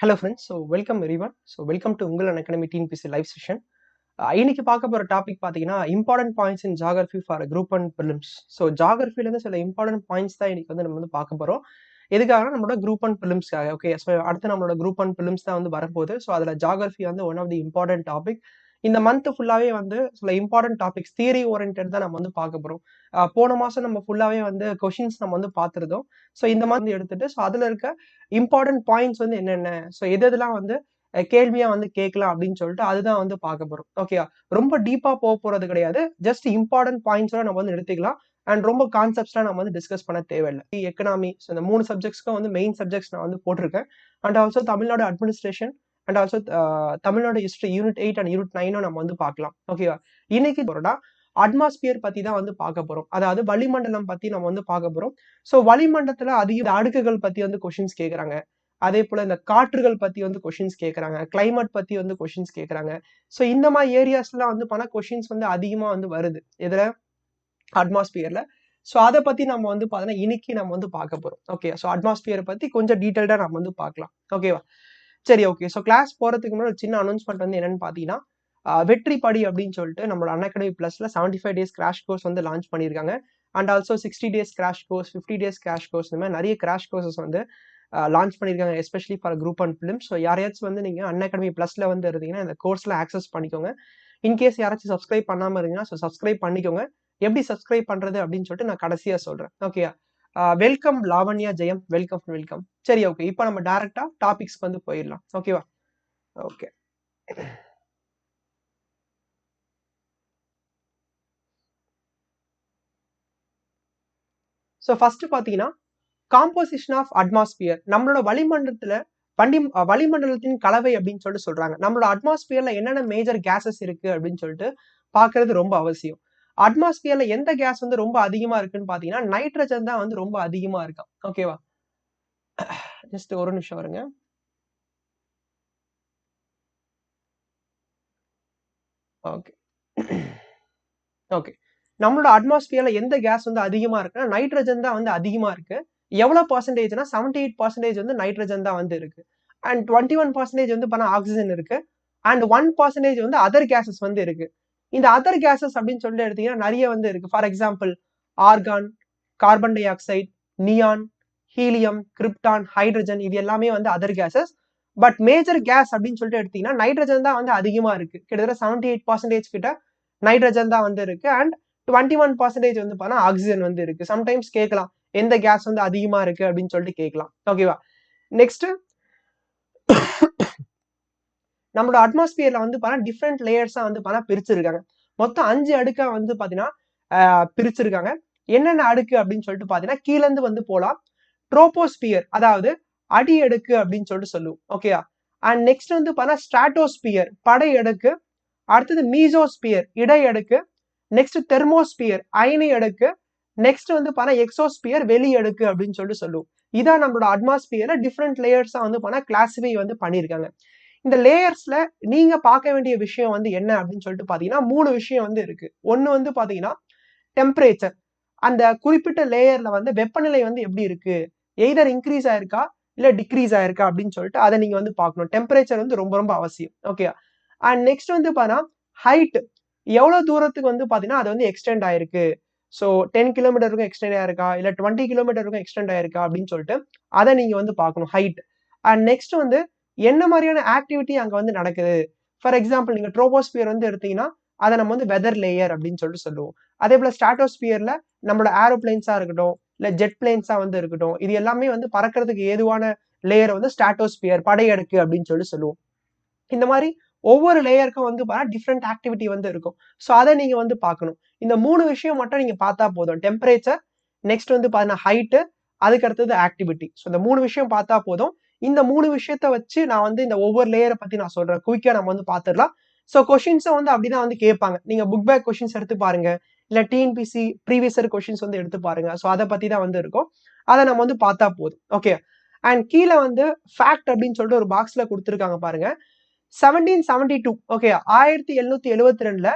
Hello friends so welcome everyone so welcome to Unacademy TNPSC live session இன்னைக்கு பார்க்க போகிற topic பார்த்தீங்கன்னா important points in geography for group and prelims so ஜாகிரஃபிலேருந்து சில important points தான் இன்னைக்கு வந்து நம்ம வந்து பார்க்க போகிறோம் எதுக்காக? நம்மளோட குரூப் அண்ட் பிலிம்ஸ்க்காக ஓகே ஸோ அடுத்து நம்மளோட குரூப் அண்ட் பிலிம்ஸ் தான் வந்து வரப்போகுது. ஸோ அதில் ஜாகிரஃபி வந்து one of the important topic இந்த மந்த் ஃபுல்லாகவே வந்து சில இம்பார்ட்டன்ட் டாபிக்ஸ் தியரி ஓரியன்ட் தான் நம்ம வந்து பார்க்க போகிறோம் போன மாதம் நம்ம ஃபுல்லாகவே வந்து கொஷின்ஸ் நம்ம வந்து பார்த்துருந்தோம். ஸோ இந்த மாதிரி எடுத்துட்டு ஸோ அதில் இருக்க இம்பார்ட்டன்ட் பாயிண்ட்ஸ் வந்து என்னென்ன? ஸோ எது எதுலாம் வந்து கேள்வியாக கேள்வியா வந்து கேட்கலாம் அப்படின்னு சொல்லிட்டு அதுதான் வந்து பார்க்க போறோம். ஓகேயா ரொம்ப டீப்பா போக போறது கிடையாது. ஜஸ்ட் இம்பார்ட்டன்ட் பாயிண்ட்ஸோட நம்ம வந்து எடுத்துக்கலாம். அண்ட் ரொம்ப கான்செப்ட்ஸ்லாம் நம்ம வந்து டிஸ்கஸ் பண்ண தேவையில்லை. எக்கனாமி ஸோ இந்த மூணு சப்ஜெக்ட்ஸ்க்கும் வந்து மெயின் சப்ஜெக்ட்ஸ் நான் வந்து போட்டிருக்கேன். And also Tamil Nadu administration and also Tamil Nadu history unit eight and unit நைனும் நம்ம வந்து பார்க்கலாம். ஓகேவா இன்னைக்கு போறோம்னா அட்மாஸ்பியர் பத்தி தான் வந்து பார்க்க போறோம். அதாவது வளிமண்டலம் பத்தி நம்ம வந்து பார்க்க போறோம். ஸோ வளிமண்டலத்துல அதிக அடுக்குகள் பத்தி வந்து கொஷின்ஸ் கேட்கறாங்க அதே போல இந்த காற்றுகள் பத்தி வந்து கொஷின்ஸ் கேட்கறாங்க கிளைமேட் பத்தி வந்து கொஷின்ஸ் கேட்கறாங்க ஸோ இந்த மாதிரி ஏரியாஸ்லாம் வந்து பண்ண கொஷின்ஸ் வந்து அதிகமா வந்து வருது. எதுல? அட்மாஸ்பியர்ல ஸோ அதை பத்தி நம்ம வந்து பார்த்தோன்னா இன்னைக்கு நம்ம வந்து பார்க்க போறோம். ஓகே ஸோ அட்மாஸ்பியரை பத்தி கொஞ்சம் டீட்டெயில்டா நம்ம வந்து பார்க்கலாம். ஓகேவா சரி ஓகே ஸோ கிளாஸ் போறதுக்கு முன்னாடி ஒரு சின்ன அனௌன்ஸ்மெண்ட் வந்து என்னன்னு பார்த்தீங்கன்னா வெற்றி படி அப்படின்னு சொல்லிட்டு நம்மளோட Unacademy ப்ளஸ்ல seventy five days crash course வந்து லான்ச் பண்ணியிருக்காங்க. And also sixty days crash course fifty days crash course இந்த மாதிரி நிறைய கிராஷ் கோர்சஸ் வந்து லான்ச் பண்ணியிருக்காங்க especially for group and prelim so யாரையாச்சும் வந்து நீங்கள் அன்அகாடமி ப்ளஸ்ல வந்து இருந்தீங்கன்னா இந்த கோர்ஸில் ஆக்சஸ் பண்ணிக்கோங்க. இன்கேஸ் யாராச்சும் சப்ஸ்கிரைப் பண்ணாமல் இருந்தீங்கன்னா ஸோ சப்ஸ்கிரைப் பண்ணிக்கோங்க. எப்படி சப்ஸ்கிரைப் பண்ணுறது அப்படின்னு சொல்லிட்டு நான் கடைசியாக சொல்கிறேன் ஓகேயா welcome Lavanya Jayam. Welcome welcome சரி ஓகே இப்போ நம்ம டேரக்டா டாபிக்ஸ்க்கு வந்து போயிடலாம். ஓகேவா ஓகே ஸோ ஃபர்ஸ்ட் பார்த்தீங்கன்னா காம்போசிஷன் ஆஃப் அட்மாஸ்பியர் நம்மளோட வளிமண்டலத்துல வண்டி வளிமண்டலத்தின் கலவை அப்படின்னு சொல்லிட்டு சொல்றாங்க. நம்மளோட அட்மாஸ்பியர்ல என்னென்ன மேஜர் கேசஸ் இருக்கு அப்படின்னு சொல்லிட்டு பார்க்கறது ரொம்ப அவசியம். அட்மாஸ்பியர்ல எந்த கேஸ் வந்து ரொம்ப அதிகமா இருக்குன்னு பாத்தீங்கன்னா நைட்ரஜன் தான் வந்து ரொம்ப அதிகமா இருக்கும் ஓகேவா ஜஸ்ட் ஒரு நிமிஷம் வருங்க. ஓகே ஓகே நம்மளோட அட்மாஸ்பியர்ல எந்த கேஸ் வந்து அதிகமா இருக்குன்னா நைட்ரஜன் தான் வந்து அதிகமா இருக்கு. எவ்வளவு பர்சன்டேஜ்னா செவன்டி எயிட் பர்சன்டேஜ் வந்து நைட்ரஜன் தான் வந்து இருக்கு. அண்ட் டுவெண்ட்டி ஒன் பர்சன்டேஜ் வந்து பண்ண ஆக்சிஜன் இருக்கு. அண்ட் ஒன் பர்சன்டேஜ் வந்து அதர் கேசஸ் வந்து இருக்கு. இந்த அதர் கேசஸ் அப்படின்னு சொல்லிட்டு எடுத்தீங்கன்னா நிறைய வந்து இருக்கு. For example argon carbon dioxide neon helium krypton hydrogen இது எல்லாமே வந்து other gases but major gas அப்படின்னு சொல்லிட்டு எடுத்தீங்கன்னா நைட்ரஜன் தான் வந்து அதிகமா இருக்கு. கிட்டத்தட்ட செவன்டி எயிட் பர்சன்டேஜ் கிட்ட நைட்ரஜன் தான் வந்து இருக்கு. அண்ட் டுவெண்ட்டி ஒன் பர்சன்டேஜ் வந்து பார்த்தா ஆக்சிஜன் வந்து இருக்கு. சம்டைம்ஸ் கேட்கலாம் எந்த கேஸ் வந்து அதிகமா இருக்கு அப்படின்னு சொல்லிட்டு கேட்கலாம் ஓகேவா நெக்ஸ்ட் நம்மளோட அட்மாஸ்பியர்ல வந்து பார்த்தா டிஃப்ரெண்ட் லேயர்ஸா வந்து பார்த்தா பிரிச்சிருக்காங்க. மொத்தம் அஞ்சு அடுக்கா வந்து பாத்தீங்கன்னா பிரிச்சிருக்காங்க. என்னென்ன அடுக்கு அப்படின்னு சொல்லிட்டு பாத்தீங்கன்னா கீழ இருந்து வந்து போலாம். ட்ரோபோஸ்பியர் அதாவது அடி அடுக்கு அப்படின்னு சொல்லிட்டு சொல்லுவோம். ஓகேயா அண்ட் நெக்ஸ்ட் வந்து பார்த்தா ஸ்ட்ராட்டோஸ்பியர் படை அடுக்கு. அடுத்தது மீசோஸ்பியர் இடை அடுக்கு. நெக்ஸ்ட் தெர்மோஸ்பியர் அயனி அடுக்கு. நெக்ஸ்ட் வந்து பார்த்தா எக்ஸோஸ்பியர் வெளி அடுக்கு அப்படின்னு சொல்லிட்டு சொல்லுவோம். இதான் நம்மளோட அட்மாஸ்பியர்ல டிஃப்ரெண்ட் லேயர்ஸா வந்து பார்த்தா கிளாசிஃபை வந்து பண்ணியிருக்காங்க. இந்த லேயர்ஸ்ல நீங்க பார்க்க வேண்டிய விஷயம் வந்து என்ன அப்படின்னு சொல்லிட்டு பாத்தீங்கன்னா மூணு விஷயம் வந்து இருக்கு. ஒன்னு வந்து பாத்தீங்கன்னா டெம்பரேச்சர் அந்த குறிப்பிட்ட லேயர்ல வந்து வெப்பநிலை வந்து எப்படி இருக்கு? எய்தர் இன்க்ரீஸ் ஆயிருக்கா? இல்ல டிக்ரீஸ் ஆயிருக்கா? அப்படின்னு சொல்லிட்டு அதை நீங்க வந்து பார்க்கணும். டெம்பரேச்சர் வந்து ரொம்ப ரொம்ப அவசியம். ஓகே அண்ட் நெக்ஸ்ட் வந்து பார்த்தீங்கன்னா ஹைட் எவ்வளவு தூரத்துக்கு வந்து பாத்தீங்கன்னா அது வந்து எக்ஸ்டெண்ட் ஆயிருக்கு. ஸோ டென் கிலோமீட்டருக்கும் எக்ஸ்டெண்ட் ஆயிருக்கா? இல்ல டுவெண்ட்டி கிலோமீட்டருக்கும் எக்ஸ்டெண்ட் ஆயிருக்கா? அப்படின்னு சொல்லிட்டு அதை நீங்க வந்து பார்க்கணும். ஹைட் அண்ட் நெக்ஸ்ட் வந்து என்ன மாதிரியான ஆக்டிவிட்டி அங்கே வந்து நடக்குது? ஃபார் எக்ஸாம்பிள் நீங்கள் ட்ரோபோஸ்பியர் வந்து எடுத்தீங்கன்னா அதை நம்ம வந்து வெதர் லேயர் அப்படின்னு சொல்லிட்டு சொல்லுவோம். அதே போல் ஸ்டாட்டோஸ்பியரில் நம்மளோட ஏரோப்ளைன்ஸாக இருக்கட்டும் இல்லை ஜெட் பிளேன்ஸாக வந்து இருக்கட்டும் இது எல்லாமே வந்து பறக்கிறதுக்கு ஏதுவான லேயரை வந்து ஸ்டாட்டோஸ்பியர் படையடுக்கு அப்படின்னு சொல்லிட்டு சொல்லுவோம். இந்த மாதிரி ஒவ்வொரு லேயருக்கும் வந்து பார்த்தா டிஃப்ரெண்ட் ஆக்டிவிட்டி வந்து இருக்கும். ஸோ அதை நீங்கள் வந்து பார்க்கணும். இந்த மூணு விஷயம் மட்டும் நீங்கள் பார்த்தா போதும். டெம்பரேச்சர் நெக்ஸ்ட் வந்து பார்த்தீங்கன்னா ஹைட்டு அதுக்கு அடுத்தது ஆக்டிவிட்டி ஸோ இந்த மூணு விஷயம் பார்த்தா போதும். இந்த மூணு விஷயத்த வச்சு நான் வந்து இந்த ஒவ்வொரு லேயரை பத்தி நான் சொல்றேன். குயிக்கா நம்ம வந்து பாத்துடலாம். ஸோ கொஷின்ஸை வந்து அப்படிதான் வந்து கேட்பாங்க. நீங்க புக் பேக் கொஷின்ஸ் எடுத்து பாருங்க. இல்ல டிஎன்பிசி ப்ரீவியஸ் இயர் கொஷின்ஸ் வந்து எடுத்து பாருங்க. ஸோ அதை பத்தி தான் வந்து இருக்கும். அதை நம்ம வந்து பார்த்தா போதும். ஓகே அண்ட் கீழே வந்து ஃபேக்ட் அப்படின்னு சொல்லிட்டு ஒரு பாக்ஸ்ல கொடுத்துருக்காங்க பாருங்க. செவன்டீன் செவன்டி டூ ஓகே ஆயிரத்தி எழுநூத்தி எழுபத்தி ரெண்டுல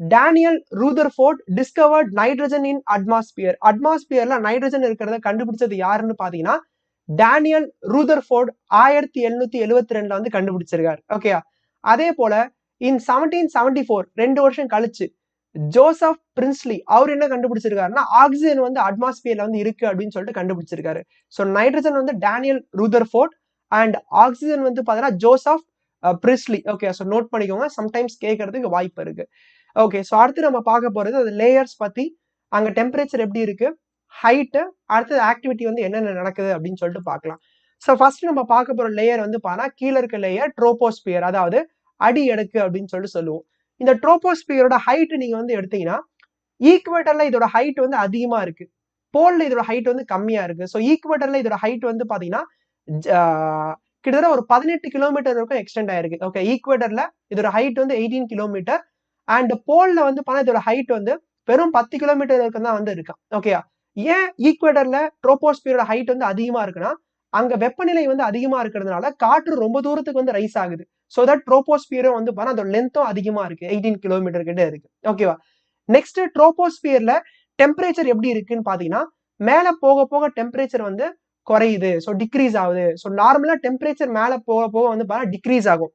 Daniel Rutherford discovered nitrogen in atmosphere அட்மாஸ்பியர்ல nitrogen இருக்கிறத கண்டுபிடிச்சது யாருன்னு பாத்தீங்கன்னா டேனியல் ரூதர்ஃபோர்ட் ஆயிரத்தி எழுநூத்தி எழுவத்தி ரெண்டுல வந்து கண்டுபிடிச்சிருக்காரு. ஓகேயா அதே போல இன் செவன்டீன் செவன்டி ஃபோர் ரெண்டு வருஷம் கழிச்சு ஜோசப் பிரின்ஸ்லி அவர் என்ன கண்டுபிடிச்சிருக்காருன்னா ஆக்சிஜன் வந்து அட்மாஸ்பியர்ல வந்து இருக்கு அப்படின்னு சொல்லிட்டு கண்டுபிடிச்சிருக்காரு. ஸோ நைட்ரஜன் வந்து டேனியல் ரூதர்ஃபோர்ட் அண்ட் ஆக்சிஜன் வந்து பார்த்தீங்கன்னா Joseph Priestley okay so note பண்ணிக்கோங்க. சம்டைம்ஸ் கேட்கறதுக்கு வாய்ப்பு இருக்கு. ஓகே ஸோ அடுத்து நம்ம பார்க்க போறது அது லேயர்ஸ் பத்தி அங்க டெம்பரேச்சர் எப்படி இருக்கு? ஹைட்டு அடுத்தது ஆக்டிவிட்டி வந்து என்னென்ன நடக்குது அப்படின்னு சொல்லிட்டு பார்க்கலாம். ஸோ ஃபர்ஸ்ட் நம்ம பார்க்க போற லேயர் வந்து பார்த்தா கீழே இருக்க லேயர் ட்ரோபோஸ்பியர் அதாவது அடி எடுக்கு அப்படின்னு சொல்லிட்டு சொல்லுவோம். இந்த ட்ரோபோஸ்பியரோட ஹைட் நீங்க வந்து எடுத்தீங்கன்னா ஈக்குவேட்டர்ல இதோட ஹைட் வந்து அதிகமா இருக்கு. போல்ல இதோட ஹைட் வந்து கம்மியா இருக்கு. ஸோ ஈக்குவேட்டரில் இதோட ஹைட் வந்து பாத்தீங்கன்னா கிட்டத்தட்ட ஒரு பதினெட்டு கிலோமீட்டர் வரைக்கும் எக்ஸ்டெண்ட் ஆயிருக்கு. ஓகே ஈக்குவேட்டரில் இதோட ஹைட் வந்து எயிட்டீன் கிலோமீட்டர் அண்ட் போல்ல வந்து பார்த்தா இதோட ஹைட் வந்து வெறும் பத்து கிலோமீட்டர் வரைக்கும் தான் வந்து இருக்கான் ஓகேயா ஏன் ஈக்குவேட்டர்ல ட்ரோபோஸ்பியரோட ஹைட் வந்து அதிகமா இருக்குன்னா அங்க வெப்பநிலை வந்து அதிகமா இருக்கிறதுனால காற்று ரொம்ப தூரத்துக்கு வந்து ரைஸ் ஆகுது. ஸோ தட் ட்ரோபோஸ்பியரும் வந்து பார்த்தா அதோட லென்த்தும் அதிகமா இருக்கு. எயிட்டீன் கிலோமீட்டர் கிட்ட இருக்கு. ஓகேவா நெக்ஸ்ட் ட்ரோபோஸ்பியர்ல டெம்பரேச்சர் எப்படி இருக்குன்னு பாத்தீங்கன்னா மேல போக போக டெம்பரேச்சர் வந்து குறையுது. ஸோ டிக்ரீஸ் ஆகுது. ஸோ நார்மலா டெம்பரேச்சர் மேல போக போக வந்து பார்த்தா டிக்ரீஸ் ஆகும்.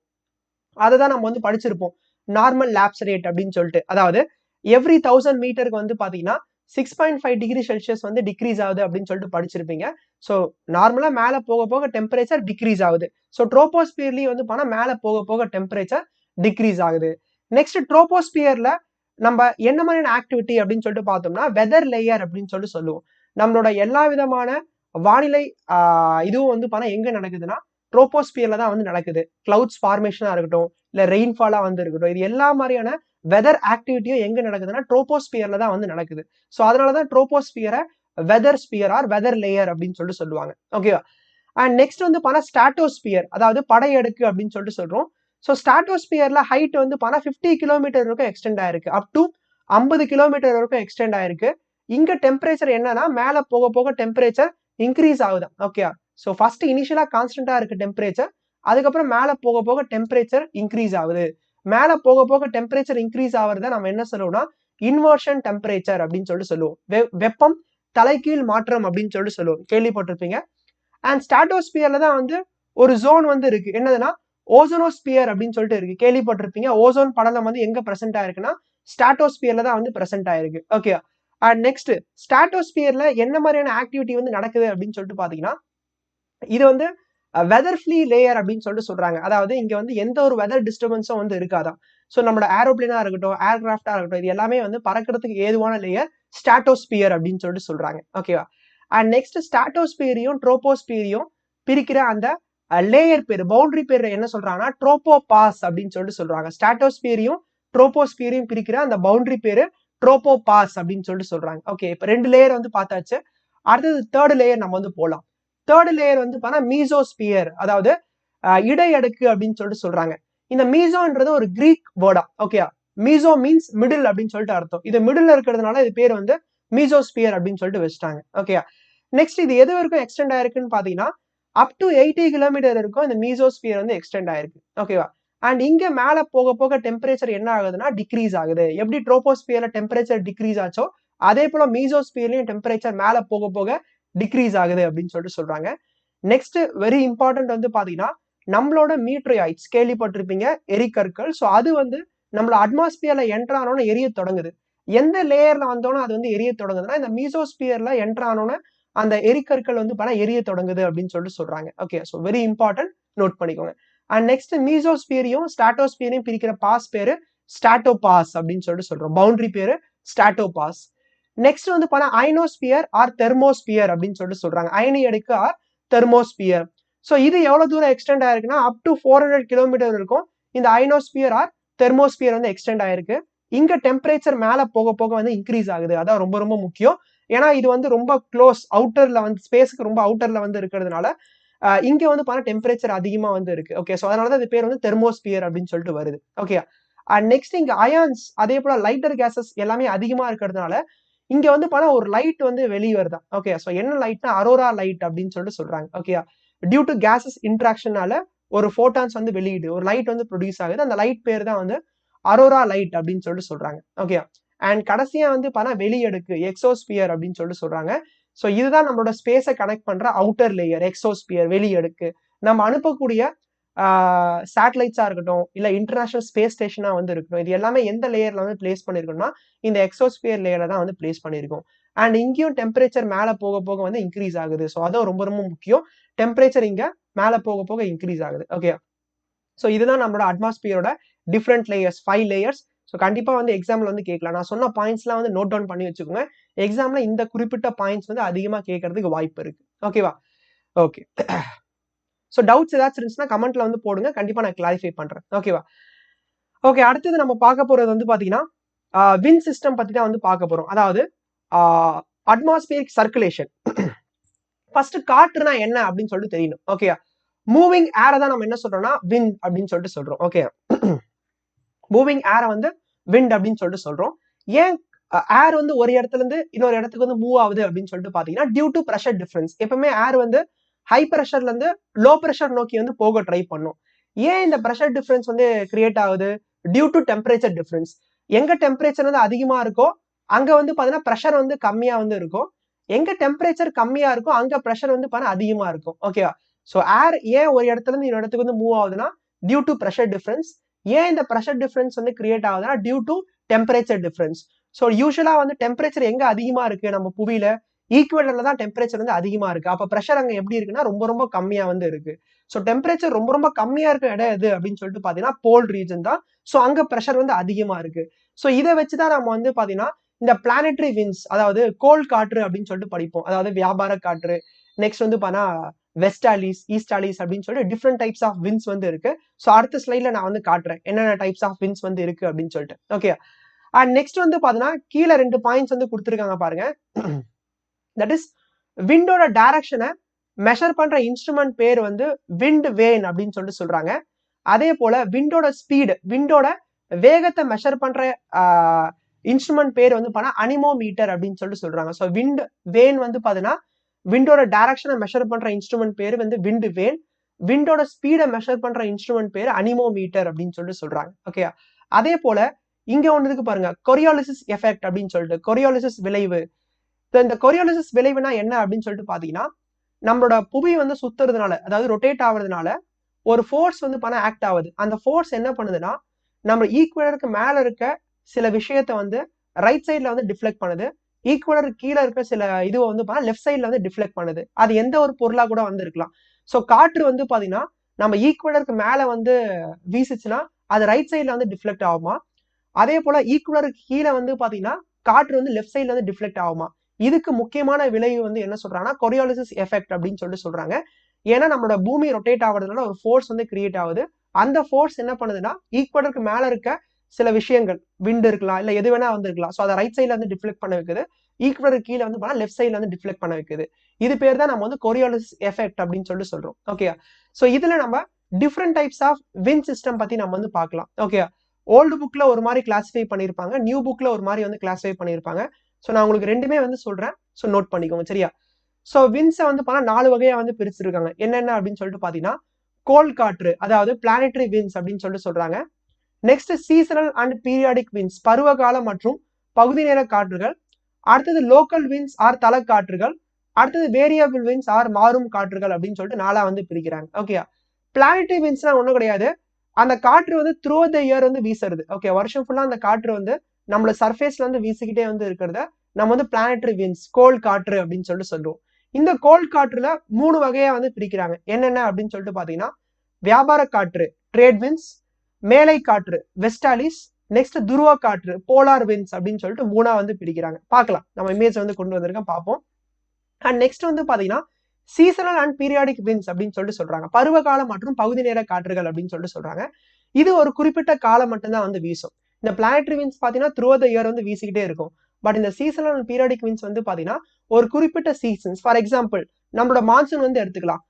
அதை தான் நம்ம வந்து படிச்சிருப்போம். நார்மல் லேப்ஸ் ரேட் அப்படின்னு சொல்லிட்டு. அதாவது எவ்ரி தௌசண்ட் மீட்டருக்கு வந்து பாத்தீங்கன்னா six point five degree Celsius வந்து டிக்ரீஸ் ஆகுது அப்படின்னு சொல்லிட்டு படிச்சிருப்பீங்க. ஸோ நார்மலாக மேலே போக போக டெம்பரேச்சர் டிக்ரீஸ் ஆகுது. ஸோ ட்ரோபோஸ்பியர்லேயும் வந்து பண்ணா மேலே போக போக டெம்பரேச்சர் டிக்ரீஸ் ஆகுது. நெக்ஸ்ட் ட்ரோபோஸ்பியரில் நம்ம என்ன மாதிரியான ஆக்டிவிட்டி அப்படின்னு சொல்லிட்டு பார்த்தோம்னா வெதர் லேயர் அப்படின்னு சொல்லிட்டு சொல்லுவோம். நம்மளோட எல்லா விதமான வானிலை இதுவும் வந்து பண்ணா எங்கே நடக்குதுன்னா ட்ரோபோஸ்பியரில் தான் வந்து நடக்குது. கிளவுட்ஸ் ஃபார்மேஷனாக இருக்கட்டும் இல்லை ரெயின்ஃபாலாக வந்து இருக்கட்டும் இது எல்லா மாதிரியான வெதர் ஆக்டிவிட்டியும் எங்க நடக்குதுன்னா ட்ரோபோஸ்பியர்ல தான் வந்து நடக்குது. ஸோ அதனாலதான் ட்ரோபோஸ்பியரை weather sphere or weather layer அப்படின்னு சொல்லிட்டு சொல்லுவாங்க. ஓகேவா அண்ட் நெக்ஸ்ட் வந்து பண்ணா ஸ்டாட்டோஸ்பியர் அதாவது படையடுக்கு அப்படின்னு சொல்லிட்டு சொல்றோம். ஸோ ஸ்டாட்டோஸ்பியர்ல ஹைட் வந்து பார்த்தா ஃபிஃப்டி கிலோமீட்டர் வரைக்கும் எக்ஸ்டெண்ட் ஆயிருக்கு. அப் டு ஐம்பது கிலோமீட்டர் வரைக்கும் எக்ஸ்டெண்ட் ஆயிருக்கு. இங்க டெம்பரேச்சர் என்னன்னா மேல போக போக டெம்பரேச்சர் இன்க்ரீஸ் ஆகுது. ஓகே ஸோ ஃபர்ஸ்ட் இனிஷியலா கான்ஸ்டன்டா இருக்கு டெம்பரேச்சர் அதுக்கப்புறம் மேல போக போக டெம்பரேச்சர் இன்க்ரீஸ் ஆகுது. மேல போக போக டெம்பரேச்சர் இன்க்ரீஸ் ஆகிறத நம்ம என்ன சொல்லுவோம்னா இன்வர்ஷன் டெம்பரேச்சர் அப்படின்னு சொல்லிட்டு சொல்லுவோம். வெப்பம் தலைகீழ் மாற்றம் அப்படின்னு சொல்லிட்டு சொல்லுவோம். கேள்விப்பட்டிருப்பீங்க? அண்ட் ஸ்டாட்டோஸ்பியர்ல தான் வந்து ஒரு ஜோன் வந்து இருக்கு. என்னதுன்னா ஓசோனோஸ்பியர் அப்படின்னு சொல்லிட்டு இருக்கு. கேள்விப்பட்டிருப்பீங்க? ஓசோன் படலம் வந்து எங்க பிரசென்ட் ஆயிருக்குன்னா ஸ்டாட்டோஸ்பியர்ல தான் வந்து பிரசென்ட் ஆயிருக்கு. ஓகே அண்ட் நெக்ஸ்ட் ஸ்டாட்டோஸ்பியர்ல என்ன மாதிரியான ஆக்டிவிட்டி வந்து நடக்குது அப்படின்னு சொல்லிட்டு பாத்தீங்கன்னா இது வந்து வெதர் ஃப்ளீ லேயர் அப்படின்னு சொல்லிட்டு சொல்றாங்க. அதாவது இங்க வந்து எந்த ஒரு வெதர் டிஸ்டர்பன்ஸும் வந்து இருக்காதான். ஸோ நம்மளோட ஏரோப்ளேனா இருக்கட்டும் ஏர்கிராஃப்டா இருக்கட்டும் இது எல்லாமே வந்து பறக்கிறதுக்கு ஏதுவான லேயர் ஸ்டாட்டோஸ்பியர் அப்படின்னு சொல்லிட்டு சொல்றாங்க. ஓகேவா அண்ட் நெக்ஸ்ட் ஸ்டாட்டோஸ்பியரையும் ட்ரோபோஸ்பியரையும் பிரிக்கிற அந்த லேயர் பேர் பவுண்டரி பேர் என்ன சொல்றாங்கன்னா ட்ரோபோ பாஸ் அப்படின்னு சொல்லிட்டு சொல்றாங்க. ஸ்டாட்டோஸ்பியரையும் ட்ரோபோஸ்பியரையும் பிரிக்கிற அந்த பவுண்டரி பேரு ட்ரோபோ பாஸ் அப்படின்னு சொல்லிட்டு சொல்றாங்க. ஓகே இப்போ ரெண்டு லேயர் வந்து பார்த்தாச்சு. அடுத்தது தேர்ட் லேயர் நம்ம வந்து போகலாம் தேர்ட் லேயர் வந்து பார்த்தா மீசோஸ்பியர் அதாவது இடை அடுக்கு அப்படின்னு சொல்லிட்டு சொல்றாங்க. இந்த மீசோன்றது ஒரு கிரீக் வேர்டா ஓகே மீசோ மீன்ஸ் மிடில் அப்படின்னு சொல்லிட்டு அர்த்தம். இது மிடில் இருக்கிறதுனால இது பேர் வந்து மீசோஸ்பியர் அப்படின்னு சொல்லிட்டு வச்சுட்டாங்க ஓகேயா நெக்ஸ்ட் இது எது வரைக்கும் எக்ஸ்டெண்ட் ஆயிருக்குன்னு பாத்தீங்கன்னா அப் டு எயிட்டி கிலோமீட்டர் இருக்கும் இந்த மீசோஸ்பியர் வந்து எக்ஸ்டெண்ட் ஆயிருக்கு ஓகேவா அண்ட் இங்க மேல போக போக டெம்பரேச்சர் என்ன ஆகுதுன்னா டிக்ரீஸ் ஆகுது. எப்படி ட்ரோபோஸ்பியர்ல டெம்பரேச்சர் டிக்ரீஸ் ஆச்சோ அதே போல மீசோஸ்பியர்லயும் டெம்பரேச்சர் மேல போக போக டிக்ரீஸ் ஆகுது அப்படின்னு சொல்லிட்டு சொல்றாங்க. நெக்ஸ்ட் வெரி இம்பார்ட்டன்ட் வந்து பாத்தீங்கன்னா நம்மளோட மீட்ரியாய்ட்ஸ் கேள்விப்பட்டிருப்பீங்க எரிக்கற்கள் ஸோ அது வந்து நம்மளோட அட்மாஸ்பியர்ல என்டர் ஆனோன்னு எரிய தொடங்குது. எந்த லேயர்ல வந்தோன்னா அது வந்து எரிய தொடங்குதுன்னா இந்த மீசோஸ்பியர்ல என்டர் ஆனோன்னு அந்த எரிக்கற்கள் வந்து பணம் எரிய தொடங்குது அப்படின்னு சொல்லிட்டு சொல்றாங்க. Okay so very important note பண்ணிக்கோங்க. அண்ட் நெக்ஸ்ட் மீசோஸ்பியரையும் ஸ்டாட்டோஸ்பியரையும் பிரிக்கிற பாஸ் பேரு ஸ்டாட்டோ பாஸ் அப்படின்னு சொல்லிட்டு சொல்றோம். பவுண்டரி பேரு ஸ்டாட்டோ பாஸ் நெக்ஸ்ட் வந்து பார்த்தா ஐனோஸ்பியர் ஆர் தெர்மோஸ்பியர் அப்படின்னு சொல்லிட்டு சொல்றாங்க. அயனி அடுக்கு ஆர் தெர்மோஸ்பியர் ஸோ இது எவ்வளவு தூரம் எக்ஸ்டெண்ட் ஆயிருக்குன்னா up to four hundred kilometre இருக்கும். இந்த ஐனோஸ்பியர் ஆர் தெர்மோஸ்பியர் வந்து எக்ஸ்டெண்ட் ஆயிருக்கு. இங்க டெம்பரேச்சர் மேல போக போக வந்து இன்க்ரீஸ் ஆகுது. அதான் ரொம்ப ரொம்ப முக்கியம். ஏன்னா இது வந்து ரொம்ப க்ளோஸ் அவுட்டர்ல வந்து ஸ்பேஸ்க்கு ரொம்ப அவுட்டர்ல வந்து இருக்கிறதுனால இங்க வந்து பார்த்தா டெம்பரேச்சர் அதிகமா வந்து இருக்கு. ஓகே ஸோ அதனால தான் இது பேர் வந்து தெர்மோஸ்பியர் அப்படின்னு சொல்லிட்டு வருது. ஓகே அண்ட் நெக்ஸ்ட் இங்க அயான்ஸ் அதே போல லைட்டர் கேசஸ் எல்லாமே அதிகமா இருக்கிறதுனால இங்க வந்து பார்த்தா ஒரு லைட் வந்து வெளியே வருதான் ஓகே ஸோ என்ன லைட்னா அரோரா லைட் அப்படின்னு சொல்லிட்டு சொல்றாங்க. ஓகே டியூ டு கேசஸ் இன்ட்ராக்ஷனால ஒரு ஃபோட்டான்ஸ் வந்து வெளியிடு ஒரு லைட் வந்து ப்ரொடியூஸ் ஆகுது. அந்த லைட் பேர் தான் வந்து அரோரா லைட் அப்படின்னு சொல்லிட்டு சொல்றாங்க. ஓகே அண்ட் கடைசியா வந்து பார்த்தா வெளியெடுக்கு எக்ஸோஸ்பியர் அப்படின்னு சொல்லிட்டு சொல்றாங்க. ஸோ இதுதான் நம்மளோட ஸ்பேஸை கனெக்ட் பண்ற அவுட்டர் லேயர் எக்ஸோஸ்பியர் வெளியெடுக்கு நம்ம அனுப்பக்கூடிய சேட்டலைட்ஸாக இருக்கட்டும் இல்லை இன்டர்நேஷனல் ஸ்பேஸ் ஸ்டேஷனாக வந்து இருக்கட்டும் இது எல்லாமே எந்த லேயரில் வந்து பிளேஸ் பண்ணியிருக்கோம்னா இந்த எக்ஸோஸ்பியர் லேயர்ல தான் வந்து பிளேஸ் பண்ணியிருக்கோம் அண்ட் இங்கேயும் டெம்பரேச்சர் மேலே போக போக வந்து இன்க்ரீஸ் ஆகுது. ஸோ அதுவும் ரொம்ப ரொம்ப முக்கியம். டெம்பரேச்சர் இங்கே மேலே போக போக இன்க்ரீஸ் ஆகுது. ஓகே ஸோ இதுதான் நம்மளோட அட்மாஸ்பியரோட different layers five layers so கண்டிப்பாக வந்து எக்ஸாமில் வந்து கேட்கலாம். நான் சொன்ன பாயிண்ட்ஸ்லாம் வந்து நோட் டவுன் பண்ணி வச்சுக்கோங்க. எக்ஸாமில் இந்த குறிப்பிட்ட பாயிண்ட்ஸ் வந்து அதிகமாக கேட்கறதுக்கு வாய்ப்பு இருக்குது ஓகேவா ஓகே ஸோ டவுட்ஸ் ஏதாச்சும் இருந்துச்சுன்னா கமெண்ட்ல வந்து போடுங்க. கண்டிப்பா நான் கிளாரிஃபை பண்றேன். ஓகேவா ஓகே அடுத்தது நம்ம பார்க்க போறது வந்து பாத்தீங்கன்னா வின் சிஸ்டம் பத்தி தான் வந்து பார்க்க போறோம். அதாவது அட்மாஸ்பியரிக் சர்க்குலேஷன் ஃபர்ஸ்ட் காற்றுனா என்ன அப்படின்னு சொல்லிட்டு தெரியணும். ஓகே மூவிங் ஏரை தான் நம்ம என்ன சொல்றோம்னா வின் அப்படின்னு சொல்லிட்டு சொல்றோம். ஓகே மூவிங் ஏரை வந்து விண்ட் அப்படின்னு சொல்லிட்டு சொல்றோம். ஏன் ஏர் வந்து ஒரு இடத்துல இருந்து இன்னொரு இடத்துக்கு வந்து மூவ் ஆகுது அப்படின்னு சொல்லிட்டு பாத்தீங்கன்னா டியூ டு ப்ரெஷர் டிஃபரன்ஸ் எப்பவுமே ஏர் வந்து ஹை ப்ரெஷர்ல இருந்து லோ ப்ரெஷர் நோக்கி வந்து போக ட்ரை பண்ணும். ஏன் இந்த ப்ரெஷர் டிஃப்ரென்ஸ் வந்து கிரியேட் ஆகுது? டியூ டு டெம்பரேச்சர் டிஃப்ரென்ஸ் எங்க டெம்பரேச்சர் வந்து அதிகமா இருக்கோ அங்க வந்து பாத்தீங்கன்னா ப்ரெஷர் வந்து கம்மியா வந்து இருக்கும். எங்க டெம்பரேச்சர் கம்மியா இருக்கோ அங்க ப்ரெஷர் வந்து பாத்தீங்கன்னா அதிகமா இருக்கும். ஓகேவா ஸோ ஏர் ஏன் ஒரு இடத்துல இருந்து இன்னொரு இடத்துக்கு வந்து மூவ் ஆகுதுன்னா டியூ டு ப்ரெஷர் டிஃப்ரென்ஸ் ஏன் இந்த ப்ரெஷர் டிஃப்ரென்ஸ் வந்து கிரியேட் ஆகுதுன்னா due to temperature difference so யூஸ்வலாக வந்து டெம்பரேச்சர் எங்கே அதிகமாக இருக்குது நம்ம புவியில? ஈக்குவேட்டர்ல தான் டெம்பரேச்சர் வந்து அதிகமா இருக்கு. அப்ப ப்ரெஷர் அங்க எப்படி இருக்குன்னா ரொம்ப ரொம்ப கம்மியா வந்து இருக்கு. ஸோ டெம்பரேச்சர் ரொம்ப ரொம்ப கம்மியா இருக்க இடம் எது அப்படின்னு சொல்லிட்டு பாத்தீங்கன்னா போல் ரீஜன் தான். ஸோ அங்க ப்ரெஷர் வந்து அதிகமா இருக்கு. ஸோ இதை வச்சுதான் நம்ம வந்து பாத்தீங்கன்னா இந்த பிளானட்டரி வின்ஸ் அதாவது கோல் காற்று அப்படின்னு சொல்லிட்டு படிப்போம். அதாவது வியாபார காற்று. நெக்ஸ்ட் வந்து பார்த்தா வெஸ்டாலிஸ் ஈஸ்டாலிஸ் அப்படின்னு சொல்லிட்டு டிஃப்ரெண்ட் டைப்ஸ் ஆஃப் வின்ஸ் வந்து இருக்கு. ஸோ அடுத்த ஸ்லைட்ல நான் வந்து காட்டுறேன். என்னென்ன டைப்ஸ் ஆஃப் வின்ஸ் வந்து இருக்கு அப்படின்னு சொல்லிட்டு. ஓகே அண்ட் நெக்ஸ்ட் வந்து பாத்தீங்கன்னா கீழே ரெண்டு பாயிண்ட்ஸ் வந்து கொடுத்துருக்காங்க பாருங்க. தட் இஸ் விண்டோட டைரக்ஷனை மெஷர் பண்ற இன்ஸ்ட்ருமெண்ட் பேர் வந்து விண்ட் வேன் அப்படின்னு சொல்லிட்டு சொல்றாங்க. அதே போல விண்டோட ஸ்பீடு விண்டோட வேகத்தை மெஷர் பண்ற இன்ஸ்ட்ருமெண்ட் பேர் வந்து பார்த்தா அனிமோமீட்டர் அப்படின்னு சொல்லிட்டு சொல்றாங்க. ஸோ விண்ட் வேன் வந்து பாத்தீங்கன்னா விண்டோட டைரக்ஷனை மெஷர் பண்ற இன்ஸ்ட்ருமெண்ட் பேர் வந்து விண்ட் வேன் விண்டோட ஸ்பீடை மெஷர் பண்ற இன்ஸ்ட்ருமெண்ட் பேர் அனிமோ மீட்டர் அப்படின்னு சொல்லிட்டு சொல்றாங்க. ஓகே அதே போல இங்க ஒன்று இருக்கு பாருங்க. கொரியாலிசிஸ் எஃபெக்ட் அப்படின்னு சொல்லிட்டு. கொரியாலிசிஸ் விளைவு. இந்த கொரியாலிசிஸ் விளைவுனா என்ன அப்படின்னு சொல்லிட்டு பாத்தீங்கன்னா நம்மளோட புவி வந்து சுத்துறதுனால அதாவது ரொட்டேட் ஆகுறதுனால ஒரு ஃபோர்ஸ் வந்து பண்ண ஆக்ட் ஆகுது. அந்த ஃபோர்ஸ் என்ன பண்ணுதுன்னா நம்ம ஈக்குவலருக்கு மேல இருக்க சில விஷயத்த வந்து ரைட் சைட்ல வந்து டிஃப்ளெக்ட் பண்ணுது. ஈக்குவலர் கீழே இருக்க சில இதுவை வந்து பார்த்தா லெஃப்ட் சைட்ல வந்து டிஃப்ளெக்ட் பண்ணுது. அது எந்த ஒரு பொருளா கூட வந்து இருக்கலாம். ஸோ காற்று வந்து பாத்தீங்கன்னா நம்ம ஈக்குவலருக்கு மேல வந்து வீசிச்சுன்னா அது ரைட் சைடில் வந்து டிஃப்ளெக்ட் ஆகுமா? அதே போல ஈக்குவலருக்கு கீழே வந்து பார்த்தீங்கன்னா காற்று வந்து லெஃப்ட் சைடில் வந்து டிஃப்ளெக்ட் ஆகுமா? இதுக்கு முக்கியமான விளைவு வந்து என்ன சொல்றாங்கன்னா கொரியாலிசிஸ் எஃபெக்ட் அப்படின்னு சொல்லிட்டு சொல்றாங்க. ஏன்னா நம்மளோட பூமி ரொட்டேட் ஆகுறதுனால ஒரு ஃபோர்ஸ் வந்து கிரியேட் ஆகுது. அந்த ஃபோர்ஸ் என்ன பண்ணுதுன்னா ஈக்குவடருக்கு மேல இருக்க சில விஷயங்கள் விண்ட் இருக்கலாம் இல்ல எது வேணா வந்துருக்கலாம். ஸோ அதை ரைட் சைட்ல வந்து டிஃப்ளெக்ட் பண்ண வைக்குது. ஈக்குவலருக்கு கீழே வந்து பண்ணா லெஃப்ட் சைட்ல வந்து டிஃப்ளெக்ட் பண்ண வைக்குது. இது பேர் தான் நம்ம வந்து கொரியாலிசிஸ் எஃபெக்ட் அப்படின்னு சொல்லிட்டு சொல்றோம். ஓகே ஸோ இதுல நம்ம different types of wind system பத்தி நம்ம வந்து பார்க்கலாம். ஓகே ஓல்டு புக்ல ஒரு மாதிரி கிளாஸிஃபை பண்ணியிருப்பாங்க. நியூ புக்ல ஒரு மாதிரி வந்து கிளாஸிஃபை பண்ணியிருப்பாங்க. ஸோ நான் உங்களுக்கு ரெண்டுமே வந்து சொல்றேன். ஸோ நோட் பண்ணிக்கோங்க சரியா? ஸோ வின்ஸை வந்து பார்த்தா நாலு வகையா வந்து பிரிச்சிருக்காங்க. என்னென்ன அப்படின்னு சொல்லிட்டு பாத்தீங்கன்னா கோல் காற்று அதாவது பிளானட்டரி வின்ஸ் அப்படின்னு சொல்லிட்டு சொல்றாங்க. Next seasonal and periodic winds பருவகால மற்றும் பகுதி நேர காற்றுகள். அடுத்தது லோக்கல் வின்ஸ் ஆர் தல காற்றுகள் அடுத்தது வேரியபிள் வின்ஸ் ஆர் மாறும் காற்றுகள் அப்படின்னு சொல்லிட்டு நாளா வந்து பிரிக்கிறாங்க. ஓகே பிளானட்டரி வின்ஸ்லாம் ஒன்றும் கிடையாது. அந்த காற்று வந்து த்ரூ த இயர் வந்து வீசுறது. ஓகே வருஷம் ஃபுல்லா அந்த காற்று வந்து நம்மள சர்ஃபேஸ்ல இருந்து வீசிக்கிட்டே வந்து இருக்கிறத நம்ம வந்து பிளானட்டரி வின்ஸ் கோல் காற்று அப்படின்னு சொல்லிட்டு சொல்லுவோம் இந்த கோல் காற்றுல மூணு வகையா வந்து பிரிக்கிறாங்க. என்னென்ன அப்படின்னு சொல்லிட்டு பாத்தீங்கன்னா வியாபார காற்று ட்ரேட் வின்ஸ் மேலை காற்று வெஸ்டாலிஸ் நெக்ஸ்ட் துருவ காற்று போலார் வின்ஸ் அப்படின்னு சொல்லிட்டு மூணா வந்து பிரிக்கிறாங்க. பார்க்கலாம். நம்ம இமேஜ் வந்து கொண்டு வந்திருக்கோம். பார்ப்போம். அண்ட் நெக்ஸ்ட் வந்து பாத்தீங்கன்னா சீசனல் அண்ட் பீரியாடிக் வின்ஸ் அப்படின்னு சொல்லிட்டு சொல்றாங்க. பருவகாலம் மற்றும் பகுதி நேர காற்றுகள் அப்படின்னு சொல்லிட்டு சொல்றாங்க. இது ஒரு குறிப்பிட்ட காலம் மட்டும்தான் வந்து வீசும். இந்த பிளானட்ரி வின்ஸ் பார்த்தீங்கன்னா த்ரூ த இயர் வந்து வீசிக்கிட்டே இருக்கும். பட் இந்த சீசனல் அண்ட் பீரியாடிக் வின்ஸ் வந்து பாத்தீங்கன்னா ஒரு குறிப்பிட்ட சீசன்ஸ் ஃபார் எக்ஸாம்பிள் நம்மளோட மான்சூன் வந்து எடுத்துக்கலாம்.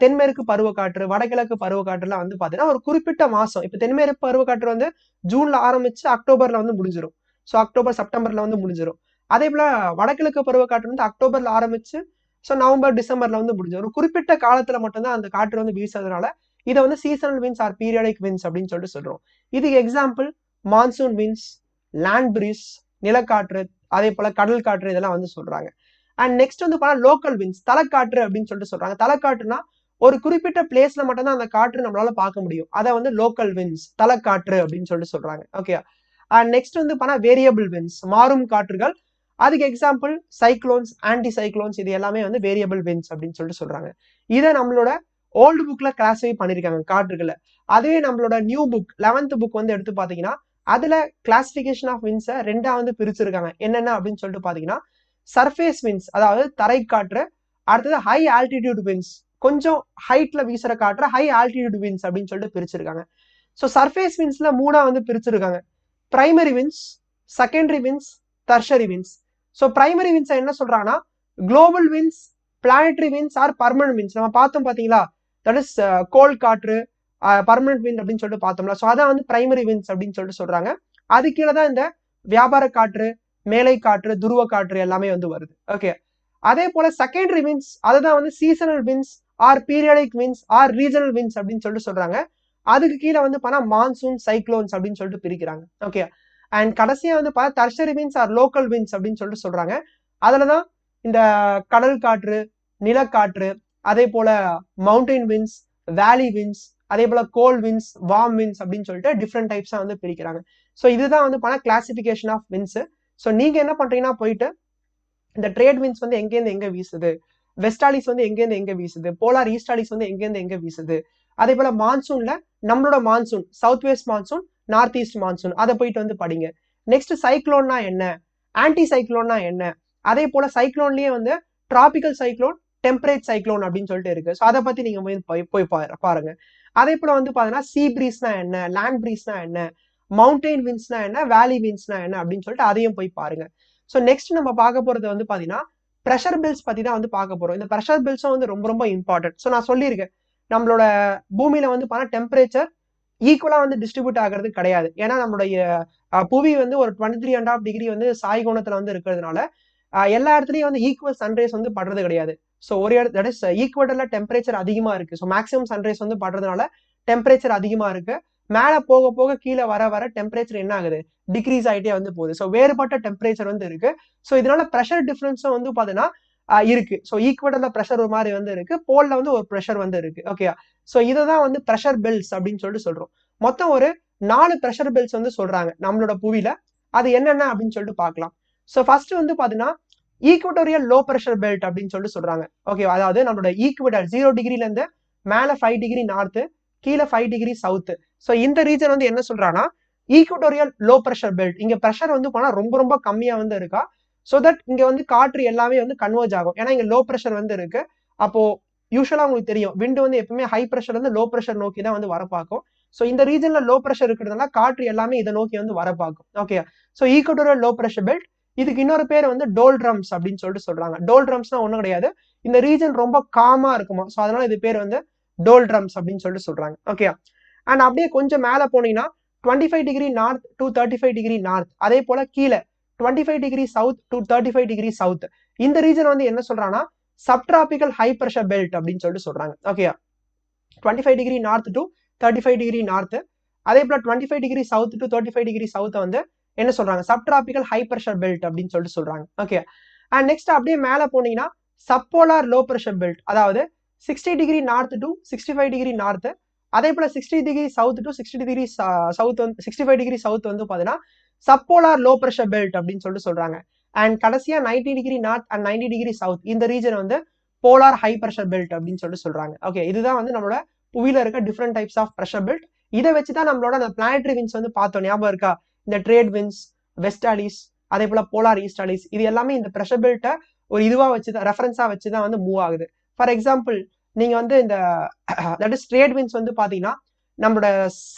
தென்மேற்கு பருவக்காற்று வடகிழக்கு பருவக்காற்றுலாம் வந்து பாத்தீங்கன்னா ஒரு குறிப்பிட்ட மாசம். இப்போ தென்மேற்கு பருவக்காற்று வந்து ஜூன்ல ஆரம்பிச்சு அக்டோபர்ல வந்து முடிஞ்சிடும் ஸோ அக்டோபர் செப்டம்பர்ல வந்து முடிஞ்சிடும் அதே போல வடகிழக்கு பருவக்காற்று வந்து அக்டோபரில் ஆரம்பிச்சு ஸோ நவம்பர் டிசம்பர்ல வந்து முடிஞ்சிடும் ஒரு குறிப்பிட்ட காலத்தில் மட்டும்தான் அந்த காற்று வந்து வீசுறதுனால இதை வந்து seasonal winds or periodic winds அப்படின்னு சொல்லிட்டு சொல்கிறோம் இதுக்கு example monsoon winds land breeze நிலக்காற்று அதே போல கடல் காற்று இதெல்லாம் வந்து சொல்றாங்க. அண்ட் நெக்ஸ்ட் வந்து பார்த்தா லோக்கல் வின்ஸ் தலைக்காற்று அப்படின்னு சொல்லிட்டு சொல்றாங்க. தலைக்காற்றுனா ஒரு குறிப்பிட்ட பிளேஸ்ல மட்டும்தான் அந்த காற்று நம்மளால பார்க்க முடியும். அதை வந்து லோக்கல் வின்ஸ் தலைக்காற்று அப்படின்னு சொல்லிட்டு சொல்றாங்க. ஓகே அண்ட் நெக்ஸ்ட் வந்து பார்த்தா வேரியபிள் வின்ஸ் மாறும் காற்றுகள். அதுக்கு எக்ஸாம்பிள் சைக்ளோன்ஸ் ஆன்டி சைக்ளோன்ஸ் இது எல்லாமே வந்து வேரியபிள் வின்ஸ் அப்படின்னு சொல்லிட்டு சொல்றாங்க. இதை நம்மளோட ஓல்டு புக்ல கிளாஸிஃபை பண்ணிருக்காங்க காற்றுகளை. அதுவே நம்மளோட நியூ புக் லெவன்த் புக் வந்து எடுத்து பாத்தீங்கன்னா அதில் கிளாசிபிகேஷன் ஆஃப் வின்ஸை ரெண்டாக வந்து பிரிச்சிருக்காங்க. என்னென்ன அப்படின்னு சொல்லிட்டு பார்த்தீங்கன்னா சர்ஃபேஸ் வின்ஸ் அதாவது தரைக்காற்று அடுத்தது ஹை ஆல்டிடியூட் வின்ஸ் கொஞ்சம் ஹைட்டில் வீசுகிற காற்று ஹை ஆல்டிடியூட் வின்ஸ் அப்படின்னு சொல்லிட்டு பிரிச்சிருக்காங்க. ஸோ சர்ஃபேஸ் வின்ஸில் மூணாக வந்து பிரிச்சிருக்காங்க. Primary winds secondary winds tertiary winds so primary வின்ஸை என்ன சொல்கிறாங்கன்னா global winds planetary winds or permanent winds நம்ம பார்த்தோம் பார்த்தீங்களா தட் இஸ் கோல் காற்று பர்மனன்ட் வின் அப்படின்னு சொல்லிட்டு பார்த்தோம்ல. ஸோ அதான் வந்து பிரைமரி வின்ஸ் அப்படின்னு சொல்லிட்டு சொல்றாங்க. அது கீழே தான் இந்த வியாபார காற்று மேலை காற்று துருவ காற்று எல்லாமே வந்து வருது. ஓகே அதே போல செகண்டரி வின்ஸ் அதுதான் வந்து seasonal winds or periodic winds or regional winds அப்படின்னு சொல்லிட்டு சொல்றாங்க. அதுக்கு கீழே வந்து பார்த்தா மான்சூன் சைக்ளோன்ஸ் அப்படின்னு சொல்லிட்டு பிரிக்கிறாங்க. ஓகே அண்ட் கடைசியா வந்து பார்த்தா tertiary winds or local winds அப்படின்னு சொல்லிட்டு சொல்றாங்க. அதில் தான் இந்த கடல் காற்று நிலக்காற்று அதே போல மவுண்டைன் வின்ஸ் வேலி வின்ஸ் அதே போல கோல் வின்ஸ் வார்ம் வின்ஸ் அப்படின்னு சொல்லிட்டு டிஃப்ரெண்ட் டைப்ஸாக வந்து பிரிக்கிறாங்க. ஸோ இதுதான் வந்து பண்ண கிளாசிஃபிகேஷன் ஆஃப் வின்ஸ் ஸோ நீங்க என்ன பண்றீங்கன்னா போயிட்டு இந்த ட்ரேட் வின்ஸ் வந்து எங்கேருந்து எங்க வீசுது? வெஸ்டாலிஸ் வந்து எங்கேருந்து எங்க வீசுது? போலார் ஈஸ்டாலிஸ் வந்து எங்கேருந்து எங்க வீசுது? அதே போல மான்சூன்ல நம்மளோட monsoon south west monsoon north east monsoon அதை போயிட்டு வந்து படிங்க. நெக்ஸ்ட் சைக்ளோன்னா என்ன? ஆன்டி சைக்ளோன்னா என்ன? அதே போல சைக்ளோன்லயே வந்து டிராபிக்கல் சைக்ளோன் டெம்பரேட் சைக்ளோன் அப்படின்னு சொல்லிட்டு இருக்கு. ஸோ அதை பத்தி நீங்க போய் போய் பாருங்க. அதே போல வந்து பாத்தீங்கன்னா சீ பிரீஸ்னா என்ன லேண்ட் பிரீஸ்னா என்ன மவுண்டெயின் வின்ஸ்னா என்ன வேலி வின்ஸ்னா என்ன அப்படின்னு சொல்லிட்டு அதையும் போய் பாருங்க. ஸோ நெக்ஸ்ட் நம்ம பார்க்க போறது வந்து பாத்தீங்கன்னா ப்ரெஷர் பில்ஸ் பத்தி தான் வந்து பார்க்க போறோம். இந்த ப்ரெஷர் பில்ஸும் வந்து ரொம்ப ரொம்ப இம்பார்ட்டன்ட் ஸோ நான் சொல்லியிருக்கேன். நம்மளோட பூமியில வந்து பார்த்தா டெம்பரேச்சர் ஈக்குவலா வந்து டிஸ்ட்ரிபியூட் ஆகிறது கிடையாது. ஏன்னா நம்மளுடைய புவி வந்து ஒரு twenty three and half degree வந்து சாய் கோணத்துல வந்து இருக்கிறதுனால எல்லா இடத்துலயும் வந்து ஈக்குவல் சன்ரைஸ் வந்து படுறது கிடையாது. ஸோ ஒரு இடத்து தட் இஸ் ஈக்குவட்டர்ல டெம்பரேச்சர் அதிகமா இருக்கு. ஸோ மேக்ஸிமம் சன்ரைஸ் வந்து படுறதுனால டெம்பரேச்சர் அதிகமா இருக்கு. மேல போக போக கீழே வர வர டெம்பரேச்சர் என்ன ஆகுது? டிக்ரீஸ் ஆகிட்டே வந்து போகுது. ஸோ வேறுபட்ட டெம்பரேச்சர் வந்து இருக்கு. ஸோ இதனால ப்ரெஷர் டிஃப்ரென்ஸும் வந்து பாத்தீங்கன்னா இருக்கு. ஸோ ஈக்குவடல்ல ப்ரெஷர் ஒரு மாதிரி வந்து இருக்கு. போல்ல வந்து ஒரு ப்ரெஷர் வந்து இருக்கு. ஓகே ஸோ இதை தான் வந்து ப்ரெஷர் பெல்ஸ் அப்படின்னு சொல்லிட்டு சொல்றோம். மொத்தம் ஒரு நாலு ப்ரெஷர் பெல்ஸ் வந்து சொல்றாங்க நம்மளோட புவியில. அது என்னென்ன அப்படின்னு சொல்லிட்டு பார்க்கலாம். ஸோ ஃபர்ஸ்ட் வந்து பாத்தீங்கன்னா ஈக்குவட்டோரியல் லோ ப்ரெஷர் பெல்ட் அப்படின்னு சொல்லிட்டு சொல்றாங்க. ஓகே அதாவது நம்மளோட ஈக்குவட்டர் ஜீரோ டிகிரில இருந்து மேல ஃபைவ் டிகிரி நார்த்து கீழே ஃபைவ் டிகிரி சவுத்து ஸோ இந்த ரீஜன் வந்து என்ன சொல்றாங்கன்னா ஈக்குவட்டோரியல் லோ ப்ரெஷர் பெல்ட் இங்க ப்ரெஷர் வந்து போனா ரொம்ப ரொம்ப கம்மியா வந்து இருக்கா? ஸோ தட் இங்க வந்து காற்று எல்லாமே வந்து கன்வர்ஜ் ஆகும். ஏன்னா இங்க லோ ப்ரெஷர் வந்து இருக்கு. அப்போ யூஸ்வலா உங்களுக்கு தெரியும். விண்டு வந்து எப்பவுமே ஹை ப்ரெஷர் வந்து லோ ப்ரெஷர் நோக்கி தான் வந்து வர பார்க்கும் ஸோ இந்த ரீஜன்ல லோ ப்ரெஷர் இருக்கிறதுனால காற்று எல்லாமே இதை நோக்கி வந்து வர பார்க்கும் okay so equatorial low pressure belt இதுக்கு இன்னொரு பேர் வந்து டோல் ட்ரம்ஸ் அப்படின்னு சொல்லிட்டு சொல்றாங்க. டோல் ட்ரம்ஸ்னா ஒன்றும் கிடையாது. இந்த ரீஜன் ரொம்ப காமா இருக்குமா? ஸோ அதனால இது பேர் வந்து டோல் ட்ரம்ஸ் அப்படின்னு சொல்லிட்டு சொல்றாங்க. ஓகே அண்ட் அப்படியே கொஞ்சம் மேலே போனீங்கன்னா twenty five degree north to thirty five degree north அதே போல கீழே twenty five degree south to thirty five degree south இந்த ரீஜன் வந்து என்ன சொல்றாங்கன்னா சப்ட்ராபிக்கல் ஹை ப்ரெஷர் பெல்ட் அப்படின்னு சொல்லிட்டு சொல்றாங்க. Okay twenty five degree north to thirty five degree north அதே போல twenty five degree south to thirty five degree south வந்து என்ன சொல்றாங்க? சப்டிராபிக்கல் ஹை ப்ரெஷர் பெல்ட் அப்படின்னு சொல்லிட்டு சொல்றாங்க. ஓகே அண்ட் நெக்ஸ்ட் அப்படியே மேலே போனீங்கன்னா சப்போலார் லோ ப்ரெஷர் பெல்ட் அதாவது sixty degree north to sixty five degree north அதே போல sixty degree south to sixty degree south வந்து சிக்ஸ்டி ஃபைவ் டிகிரி சவுத் வந்து பாத்தீங்கன்னா சப்போலார் லோ ப்ரெஷர் பெல்ட் அப்படின்னு சொல்லிட்டு சொல்றாங்க. அண்ட் கடைசியா ninety degree north and ninety degree south இந்த ரீஜன் வந்து போலார் ஹை ப்ரெஷர் பெல்ட் அப்படின்னு சொல்லிட்டு சொல்றாங்க. ஓகே இதுதான் வந்து நம்மளோட புவியில இருக்க different types of pressure belt இதை வச்சு தான் நம்மளோட அந்த பிளானட்ரி வின்ஸ் வந்து பார்த்தோம். ஞாபகம் இருக்கா? இந்த ட்ரேட் வின்ஸ் வெஸ்டாலிஸ் அதே போல போலார் ஈஸ்டாலிஸ் இது எல்லாமே இந்த ப்ரெஷர் பெல்ட்டை ஒரு இதுவா வச்சு தான் ரெஃபரன்ஸா வச்சு தான் வந்து மூவ் ஆகுது. ஃபார் எக்ஸாம்பிள் நீங்க வந்து இந்த தட் இஸ் ட்ரேட் வின்ஸ் வந்து பாத்தீங்கன்னா நம்மளோட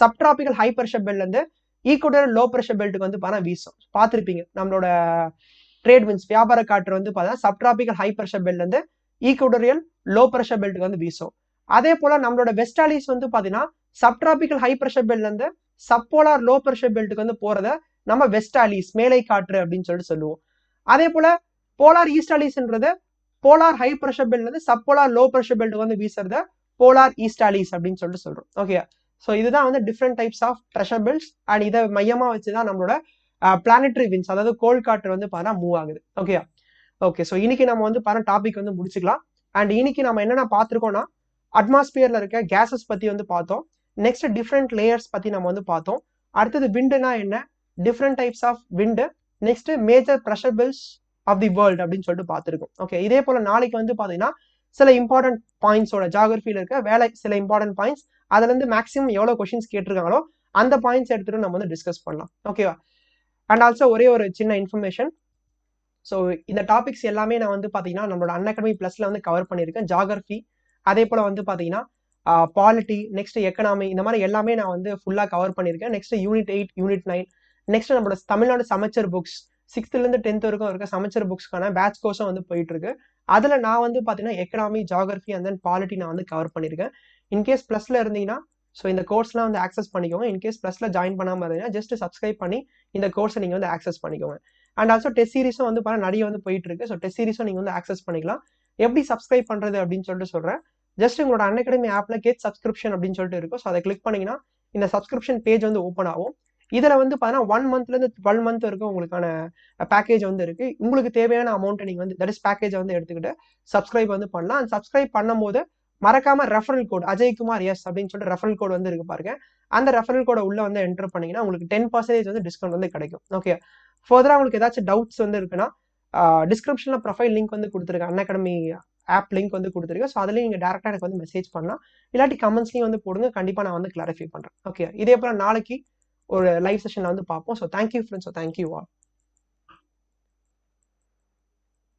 சப்ட்ராபிக்கல் ஹை ப்ரெஷர் பெல்ட்ல இருந்து ஈக்குவட்டர் லோ ப்ரெஷர் பெல்ட்டுக்கு வந்து பார்த்தா வீசும். பார்த்துருப்பீங்க நம்மளோட ட்ரேட் வின்ஸ் வியாபார காற்று வந்து பார்த்தா சப்ட்ராபிக்கல் ஹை ப்ரெஷர் பெல்ட்ல இருந்து ஈக்குவட்டோரியல் லோ ப்ரெஷர் பெல்ட்டுக்கு வந்து வீசும். அதே போல நம்மளோட வெஸ்டாலிஸ் வந்து பாத்தீங்கன்னா சப்ட்ராபிக்கல் ஹை ப்ரெஷர் பெல்ட்ல இருந்து சப்போலார் லோ ப்ரெஷர் பெல்ட்டுக்கு வந்து போறத நம்ம வெஸ்டாலிஸ் மேலை காற்று அப்படின்னு சொல்லிட்டு சொல்லுவோம். அதே போல போலார் ஈஸ்டாலிஸ்ன்றத போலார் ஹை ப்ரெஷர் பெல்ட்லேருந்து சப்போலார் லோ ப்ரெஷர் பெல்ட்டுக்கு வந்து வீசுறத போலார் ஈஸ்டாலிஸ் அப்படின்னு சொல்லிட்டு சொல்றோம். ஓகே ஸோ இதுதான் வந்து different types of pressure belts and இதை மையமா வச்சுதான் நம்மளோட பிளானட்ரி வின்ஸ் அதாவது கோல் காற்று வந்து பார்த்தா மூவ் ஆகுது. ஓகே ஓகே ஸோ இன்னைக்கு நம்ம வந்து பாருங்க டாபிக் வந்து முடிச்சுக்கலாம். அண்ட் இன்னைக்கு நம்ம என்னென்ன பார்த்துருக்கோம்னா அட்மாஸ்பியர்ல இருக்க கேஸஸ் பத்தி வந்து பார்த்தோம். நெக்ஸ்ட் டிஃப்ரெண்ட் லேயர்ஸ் பத்தி நம்ம வந்து பார்த்தோம். அடுத்தது விண்டுனா என்ன? Different types of wind next major pressure belts of the world அப்படின்னு சொல்லிட்டு பார்த்துருக்கோம். ஓகே இதே போல நாளைக்கு வந்து பார்த்தீங்கன்னா சில இம்பார்ட்டன்ட் பாயிண்ட்ஸோட ஜாகிரபியில் இருக்க வேலை சில இம்பார்ட்டன்ட் பாயிண்ட்ஸ் அதுல இருந்து மேக்ஸிமம் எவ்வளோ கொஷின்ஸ் கேட்டிருக்காங்களோ அந்த பாயிண்ட்ஸ் எடுத்துட்டு நம்ம வந்து டிஸ்கஸ் பண்ணலாம். ஓகேவா அண்ட் ஆல்சோ ஒரே ஒரு சின்ன இன்ஃபர்மேஷன் ஸோ இந்த டாபிக்ஸ் எல்லாமே நான் வந்து பார்த்தீங்கன்னா நம்மளோட அன் அகாடமி ப்ளஸ்ல வந்து கவர் பண்ணியிருக்கேன். ஜாகிரபி அதே போல் வந்து பார்த்தீங்கன்னா பாலிட்டி நெக்ஸ்ட் எக்கனாமி இந்த மாதிரி எல்லாமே நான் வந்து ஃபுல்லாக கவர் பண்ணியிருக்கேன். Next unit eight unit nine next நம்மளோட தமிழ்நாடு சமைச்சர் புக்ஸ் சிக்ஸ்த்துலேருந்து டென்த் வரைக்கும் இருக்க சமைச்சர் புக்ஸ்க்கான பேட்ச் கோர்ஸும் வந்து போயிட்டு இருக்கு அதில் நான் வந்து பார்த்தீங்கன்னா economy geography and then polity நான் வந்து கவர் பண்ணியிருக்கேன். இன்கேஸ் ப்ளஸில் இருந்தீங்கன்னா ஸோ இந்த கோர்ஸ்லாம் வந்து ஆக்சஸ் பண்ணிக்கோங்க. இன்கேஸ் ப்ளஸில் ஜாயின் பண்ணாமல் இருந்தீங்கன்னா ஜஸ்ட் சப்ஸ்கிரைப் பண்ணி இந்த கோர்ஸை நீங்கள் வந்து ஆக்சஸ் பண்ணிக்கோங்க. அண்ட் ஆல்சோ டெஸ்ட் சீரிஸும் வந்து பார்த்தா நிறைய வந்து போயிட்டு இருக்கு ஸோ டெஸ்ட் சீரிஸும் நீங்கள் வந்து ஆக்சஸ் பண்ணிக்கலாம். எப்படி சப்ஸ்கிரைப் பண்ணுறது அப்படின்னு சொல்லிட்டு சொல்கிறேன் ஜஸ்ட் உங்களோட அன்அகாடமி ஆப்ல கெட் சப்ஸ்கிரிப்ஷன் அப்படின்னு சொல்லிட்டு இருக்கும். ஸோ அதை கிளிக் பண்ணீங்கன்னா இந்த சப்ஸ்கிரிப்ஷன் பேஜ் வந்து ஓப்பன் ஆகும். இதில் வந்து பார்த்தீங்கன்னா ஒன் மந்த்லேருந்து டுவெல் மந்த் வரைக்கும் உங்களுக்கான பேக்கேஜ் வந்து இருக்கு. உங்களுக்கு தேவையான அமௌண்ட்டை நீங்கள் வந்து தட் இஸ் பேக்கேஜை வந்து எடுத்துக்கிட்டு சப்ஸ்கிரைப் வந்து பண்ணலாம். அண்ட் சப்ஸ்கிரைப் பண்ணும்போது மறக்காம ரெஃபரல் கோட் அஜய்குமார் எஸ் அப்படின்னு சொல்லிட்டு ரெஃபரல் கோட் வந்து இருக்கு பாருங்க. அந்த ரெஃபரல் கோடை உள்ள வந்து என்டர் பண்ணீங்கன்னா உங்களுக்கு டென் பர்சன்டேஜ் வந்து டிஸ்கவுண்ட் வந்து கிடைக்கும். ஓகே ஃபர்தராக உங்களுக்கு ஏதாச்சும் டவுட்ஸ் வந்து இருக்குன்னா டிஸ்கிரிப்ஷனில் ப்ரொஃபைல் லிங்க் வந்து கொடுத்துருக்கேன் அன் அகாடமி ஆப் லிங்க் வந்து கொடுத்துருக்கேன் ஸோ அதுலேயும் நீங்கள் டேரெக்டாக எனக்கு வந்து மெசேஜ் பண்ணலாம். இல்லாட்டி கமெண்ட்ஸ்லையும் வந்து போடுங்க. கண்டிப்பாக நான் வந்து கிளாரிஃபை பண்ணுறேன் ஓகே இதே போல் நாளைக்கு ஒரு லைவ் செஷனில் வந்து பார்ப்போம். So thank you friends so thank you all